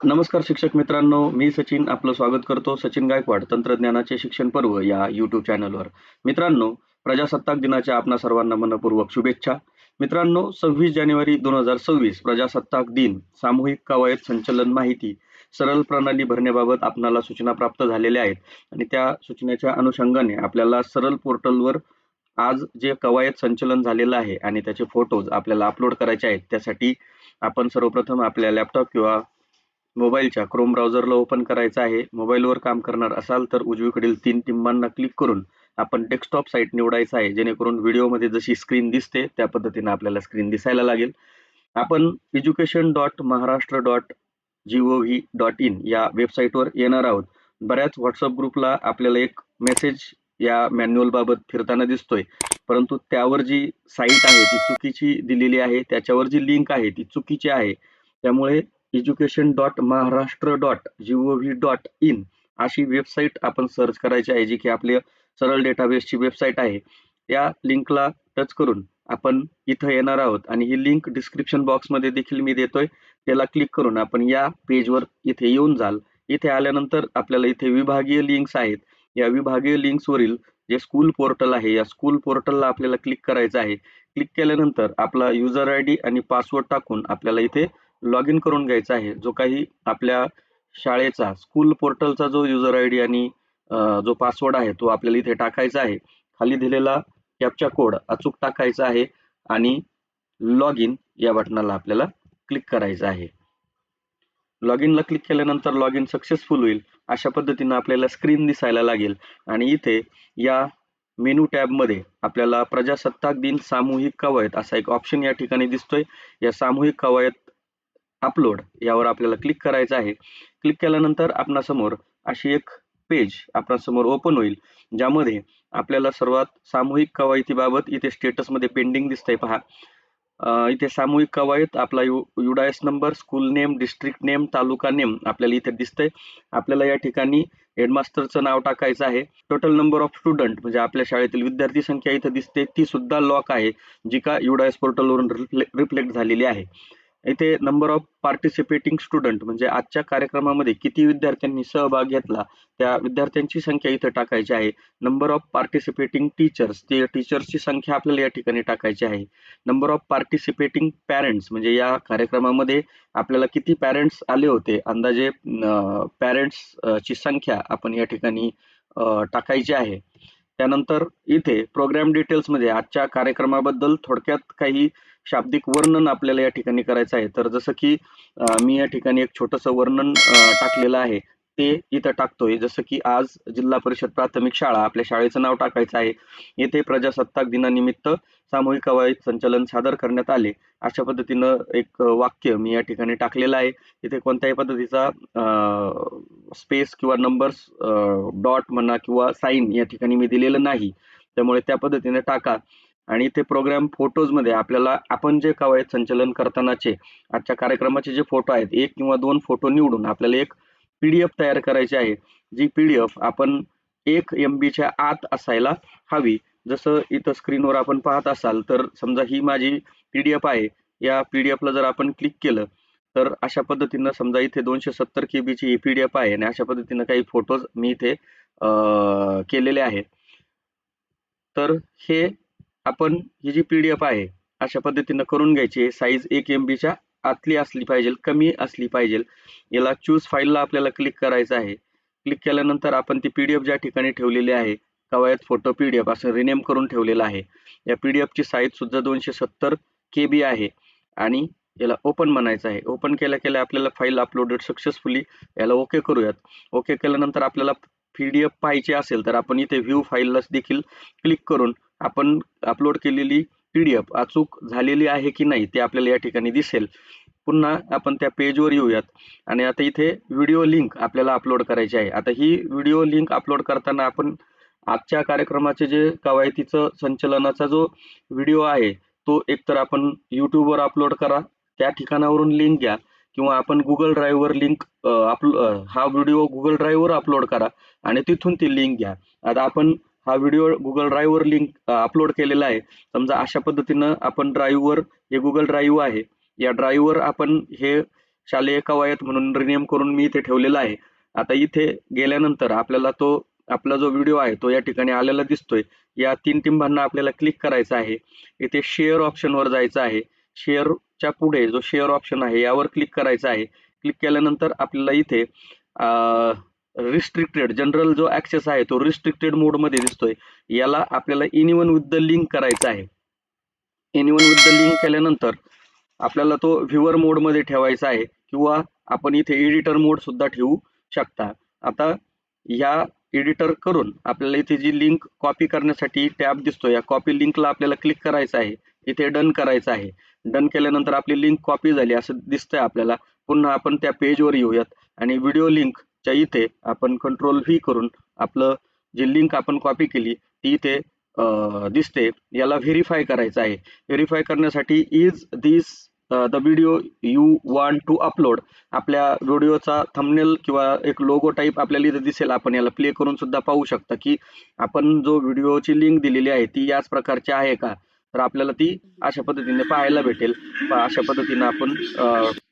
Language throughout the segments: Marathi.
नमस्कार शिक्षक मित्रांनो मी सचिन आपलं स्वागत करतो सचिन गायकवाड तंत्रज्ञानाचे शिक्षण पर्व या युट्यूब चॅनलवर मित्रांनो प्रजासत्ताक दिनाच्या आपणा सर्वांना मनपूर्वक शुभेच्छा. मित्रांनो सव्वीस जानेवारी दोन हजार सव्वीस प्रजासत्ताक दिन सामूहिक कवायत संचलन माहिती सरळ प्रणाली भरण्याबाबत आपणाला सूचना प्राप्त झालेल्या आहेत आणि त्या सूचनेच्या अनुषंगाने आपल्याला सरळ पोर्टलवर आज जे कवायत संचलन झालेलं आहे आणि त्याचे फोटोज आपल्याला अपलोड करायचे आहेत त्यासाठी आपण सर्वप्रथम आपल्या लॅपटॉप किंवा मोबाईलच्या क्रोम ब्राउझरला ओपन करायचं आहे. मोबाईलवर काम करणार असाल तर उजवीकडील तीन टिंबांना क्लिक करून आपण डेस्कटॉप साईट निवडायचं आहे. जेणेकरून व्हिडिओमध्ये जशी स्क्रीन दिसते त्या पद्धतीने आपल्याला स्क्रीन दिसायला लागेल. आपण education dot Maharashtra dot G O V dot in या वेबसाईटवर येणार आहोत. बऱ्याच व्हॉट्सअप ग्रुपला आपल्याला एक मेसेज या मॅन्युअलबाबत फिरताना दिसतोय. परंतु त्यावर जी साईट आहे ती चुकीची दिलेली आहे त्याच्यावर जी लिंक आहे ती चुकीची आहे. त्यामुळे education dot Maharashtra dot G O V dot in अशी वेबसाईट आपण सर्च करायची आहे जी की आपली सरळ डेटाबेसची वेबसाईट आहे. या लिंकला टच करून आपण इथं येणार आहोत आणि ही लिंक डिस्क्रिप्शन बॉक्समध्ये देखील मी देतोय. त्याला क्लिक करून आपण या पेजवर इथे येऊन जाल. इथे आल्यानंतर आपल्याला इथे विभागीय लिंक्स आहेत. या विभागीय लिंक्सवरील जे स्कूल पोर्टल आहे या स्कूल पोर्टलला आपल्याला क्लिक करायचं आहे. क्लिक केल्यानंतर आपला युजर आय डी आणि पासवर्ड टाकून आपल्याला इथे लॉग इन करून घ्यायचा आहे जो काही आपल्या शाळेचा स्कूल पोर्टलचा जो युजर आय डी आणि जो पासवर्ड आहे तो आपल्याला इथे टाकायचा आहे. खाली दिलेला कॅपचा कोड अचूक टाकायचा आहे आणि लॉग इन या बटनाला आपल्याला क्लिक करायचं आहे. लॉग इनला क्लिक केल्यानंतर लॉग इन सक्सेसफुल होईल अशा पद्धतीनं आपल्याला स्क्रीन दिसायला लागेल. आणि इथे या मेनू टॅबमध्ये आपल्याला प्रजासत्ताक दिन सामूहिक कवायत असा एक ऑप्शन या ठिकाणी दिसतोय. या सामूहिक कवायत अपलोड यावर आपल्याला क्लिक करायचं आहे. क्लिक केल्यानंतर आपणासमोर अशी एक पेज आपणासमोर ओपन होईल ज्यामध्ये आपल्याला सर्वात सामूहिक कवायतीबाबत इथे स्टेटसमध्ये पेंडिंग दिसतंय. पहा. इथे सामूहिक कवायत आपला U UDISE number school name district name taluka name आपल्याला इथे दिसतंय. आपल्याला या ठिकाणी हेडमास्टरचं नाव टाकायचं आहे. टोटल नंबर ऑफ स्टुडंट म्हणजे आपल्या शाळेतील विद्यार्थी संख्या इथे दिसते. ती सुद्धा लॉक आहे जी का युडायस पोर्टलवरून रिफ्लेक्ट झालेली आहे. इथे नंबर ऑफ पार्टिसिपेटिंग स्टुडंट म्हणजे आजच्या कार्यक्रमामध्ये किती विद्यार्थ्यांनी सहभाग घेतला त्या विद्यार्थ्यांची संख्या इथे टाकायची आहे. नंबर ऑफ पार्टिसिपेटिंग टीचर्स ते टीचर्सची संख्या आपल्याला या ठिकाणी टाकायची आहे. नंबर ऑफ पार्टिसिपेटिंग पॅरेंट्स म्हणजे या कार्यक्रमामध्ये आपल्याला किती पॅरेंट्स आले होते अंदाजे पॅरेंट्स ची संख्या आपण या ठिकाणी टाकायची आहे. त्यानंतर इथे प्रोग्राम डिटेल्समध्ये आजच्या कार्यक्रमाबद्दल थोडक्यात काही शाब्दिक वर्णन आपल्याला या ठिकाणी करायचं आहे. तर जसं की मी या ठिकाणी एक छोटंसं वर्णन टाकलेलं आहे. ते इथं टाकतोय. जसं की आज जिल्हा परिषद प्राथमिक शाळा आपल्या शाळेचं नाव टाकायचं आहे. येथे प्रजासत्ताक दिनानिमित्त सामूहिक कवायत संचलन सादर करण्यात आले. अशा पद्धतीनं एक वाक्य मी या ठिकाणी टाकलेलं आहे. इथे कोणत्याही पद्धतीचा स्पेस किंवा नंबर्स डॉट म्हणा किंवा साईन या ठिकाणी मी दिलेलं नाही. त्यामुळे त्या पद्धतीने टाका. आणि ते प्रोग्राम फोटोजमध्ये आपल्याला आपण जे कवायत संचलन करतानाचे आजच्या कार्यक्रमाचे जे फोटो आहेत एक किंवा दोन फोटो निवडून आपल्याला एक पी डी एफ तयार करायची आहे. जी पी डी एफ आपण एक एम बीच्या आत असायला हवी. जसं इथं स्क्रीनवर आपण पाहत असाल तर समजा ही माझी पी डी एफ आहे. या पी डी एफला जर आपण क्लिक केलं तर अशा पद्धतीनं समजा इथे दोनशे सत्तर के बीची ही एफ आहे आणि अशा पद्धतीनं काही फोटोज मी इथे केलेले आहेत तर हे आपण ही जी पी डी एफ आहे अशा पद्धतीनं करून घ्यायची. साईज एक एम बीच्या आतली असली पाहिजे कमी असली पाहिजे. याला चूज फाईलला आपल्याला क्लिक करायचं आहे. क्लिक केल्यानंतर आपण ती पी डी एफ ज्या ठिकाणी ठेवलेली आहे कवायत फोटो पी डी एफ असं रिनेम करून ठेवलेलं आहे. या पीडीएफ ची साईज सुद्धा दोनशे सत्तर के बी आहे आणि याला ओपन म्हणायचं आहे. ओपन केल्या केल्या आपल्याला फाईल अपलोडेड सक्सेसफुली याला ओके करूयात. ओके केल्यानंतर आपल्याला पी डी एफ पाहिजे असेल तर आपण इथे व्ह्यू फाईलला देखील क्लिक करून आपण अपलोड केलेली पीडीएफ अचूक झालेली आहे की नाही ते आपल्याला या ठिकाणी दिसेल. पुन्हा आपण त्या पेजवर येऊयात. आणि आता इथे व्हिडिओ लिंक आपल्याला अपलोड करायची आहे. आता ही व्हिडिओ लिंक अपलोड करताना आपण आजच्या कार्यक्रमाचे जे कवायतीचं संचलनाचा जो व्हिडिओ आहे तो एकतर आपण यूट्यूबवर अपलोड करा त्या ठिकाणावरून लिंक घ्या किंवा आपण गुगल ड्राईव्हवर लिंक अपलो हा व्हिडिओ गुगल ड्राईव्हवर अपलोड करा आणि तिथून ती लिंक घ्या. आता आपण हा व्हिडिओ गुगल ड्राईव्हवर लिंक अपलोड केलेला आहे. समजा अशा पद्धतीनं आपण ड्राईव्हवर हे गुगल ड्राईव्ह आहे. या ड्राईव्हवर आपण हे शालेय कवायत म्हणून रिनेम करून मी इथे ठेवलेला आहे. आता इथे गेल्यानंतर आपल्याला तो आपला जो व्हिडिओ आहे तो या ठिकाणी आलेला दिसतोय. या तीन टिंबांना आपल्याला क्लिक करायचं आहे. इथे शेअर ऑप्शनवर जायचं आहे. शेअरच्या पुढे जो शेअर ऑप्शन आहे यावर क्लिक करायचं आहे. क्लिक केल्यानंतर आपल्याला इथे रिस्ट्रिक्टेड जनरल जो ऍक्सेस आहे तो रिस्ट्रिक्टेड मोडमध्ये दिसतोय. याला आपल्याला एनिवन विथ द लिंक करायचा आहे. एनिवन विथ द लिंक केल्यानंतर आपल्याला तो व्ह्युअर मोडमध्ये ठेवायचा आहे किंवा आपण इथे एडिटर मोड सुद्धा ठेवू शकता. आता या एडिटर करून आपल्याला इथे जी लिंक कॉपी करण्यासाठी टॅब दिसतो या कॉपी लिंकला आपल्याला क्लिक करायचं आहे. इथे डन करायचं आहे. डन केल्यानंतर आपली लिंक कॉपी झाली असं दिसतंय आपल्याला. पुन्हा आपण त्या पेजवर येऊयात. आणि व्हिडिओ लिंक च्या इथे आपण कंट्रोल व्ही करून आपलं जी लिंक आपण कॉपी केली ती इथे दिसते. याला व्हेरीफाय करायचं आहे. व्हेरीफाय करण्यासाठी is this the video you want to upload आपल्या व्हिडिओचा थंबनेल किंवा एक लोगो टाईप आपल्याला इथे दिसेल. आपण याला प्ले करून सुद्धा पाहू शकता की आपण जो व्हिडिओची लिंक दिलेली आहे ती याच प्रकारची आहे का? तर आपल्याला ती अशा पद्धतीने पाहायला भेटेल. अशा पद्धतीने आपण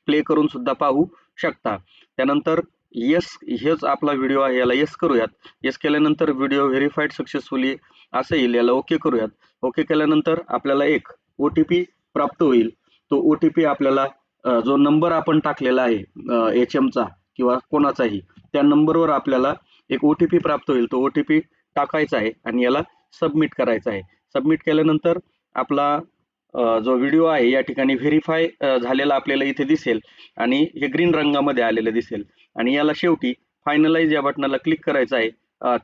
प्ले करून सुद्धा पाहू शकता. त्यानंतर येस हेच आपला व्हिडिओ आहे. याला येस करूयात. येस केल्यानंतर व्हिडिओ व्हेरीफाईड सक्सेसफुली असं येईल. याला ओके करूयात. ओके केल्यानंतर आपल्याला एक ओ टी पी प्राप्त होईल. तो ओ टी पी आपल्याला जो नंबर आपण टाकलेला आहे एच एमचा किंवा कोणाचाही त्या नंबरवर आपल्याला एक ओ टी पी प्राप्त होईल. तो ओ टी पी टाकायचा आहे आणि याला सबमिट करायचा आहे. सबमिट केल्यानंतर आपला जो व्हिडिओ आहे या ठिकाणी व्हेरीफाय झालेला आपल्याला इथे दिसेल आणि हे ग्रीन रंगामध्ये आलेलं दिसेल. आणि याला शेवटी फायनलाइज या बटनाला क्लिक करायचं आहे.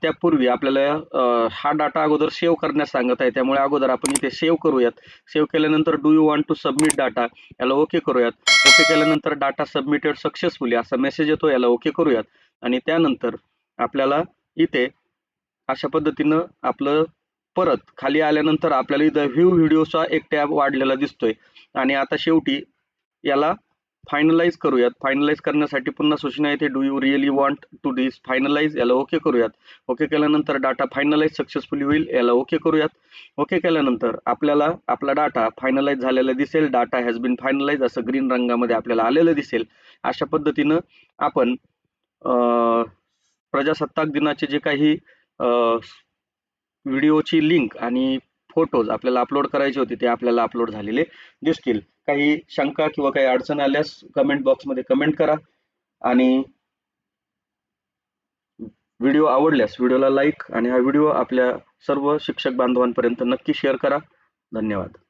त्यापूर्वी आपल्याला हा डाटा अगोदर सेव्ह करण्यास सांगत आहे. त्यामुळे अगोदर आपण इथे सेव्ह करूयात. सेव्ह केल्यानंतर do you want to submit data याला ओके करूयात. ओके केल्यानंतर डाटा सबमिटेड सक्सेसफुली असा मेसेज येतो. याला ओके करूयात. आणि त्यानंतर आपल्याला इथे अशा पद्धतीनं आपलं परत खाली आल्यानंतर आपल्याला इथं व्ह्यू व्हिडिओचा एक टॅब वाढलेला दिसतोय. आणि आता शेवटी याला फायनलाइज करूयात. फायनलाइज करण्यासाठी पुन्हा सूचना येते do you really want to dis finalise याला ओके करूयात. ओके केल्यानंतर डाटा फायनलाइज सक्सेसफुली होईल याला ओके करूयात. ओके केल्यानंतर आपल्याला आपला डाटा फायनलाइज झालेला दिसेल. डाटा हॅज बिन फायनलाइज असं ग्रीन रंगामध्ये आपल्याला आलेलं दिसेल. अशा पद्धतीनं आपण प्रजासत्ताक दिनाचे जे काही व्हिडिओची लिंक आणि फोटोज आपल्याला अपलोड करायचे होते ते आपल्याला अपलोड झालेले दिसतील. काही शंका किंवा काही अडचण आल्यास कमेंट बॉक्समध्ये कमेंट करा आणि व्हिडिओ आवडल्यास व्हिडिओला लाईक आणि हा व्हिडिओ आपल्या सर्व शिक्षक बांधवांपर्यंत नक्की शेअर करा. धन्यवाद.